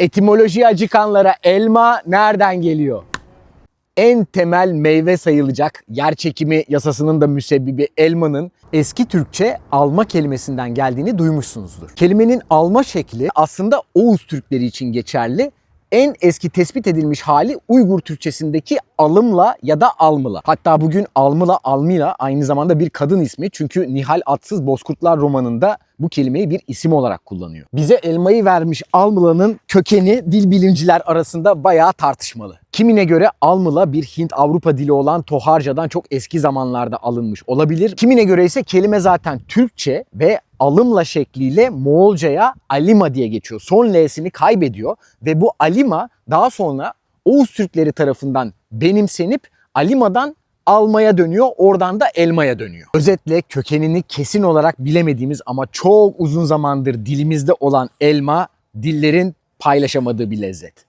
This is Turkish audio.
Etimoloji acıkanlara elma nereden geliyor? En temel meyve sayılacak yer çekimi yasasının da müsebbibi elmanın eski Türkçe alma kelimesinden geldiğini duymuşsunuzdur. Kelimenin alma şekli aslında Oğuz Türkleri için geçerli. En eski tespit edilmiş hali Uygur Türkçesindeki alımla ya da almıla. Hatta bugün almıla, almila aynı zamanda bir kadın ismi. Çünkü Nihal Atsız Bozkurtlar romanında bu kelimeyi bir isim olarak kullanıyor. Bize elmayı vermiş almılanın kökeni dil bilimciler arasında bayağı tartışmalı. Kimine göre almıla bir Hint-Avrupa dili olan Toharca'dan çok eski zamanlarda alınmış olabilir. Kimine göre ise kelime zaten Türkçe ve alımla şekliyle Moğolca'ya alima diye geçiyor. Son L'sini kaybediyor ve bu alima daha sonra Oğuz Türkleri tarafından benimsenip alimadan almaya dönüyor, oradan da elmaya dönüyor. Özetle kökenini kesin olarak bilemediğimiz ama çok uzun zamandır dilimizde olan elma dillerin paylaşamadığı bir lezzet.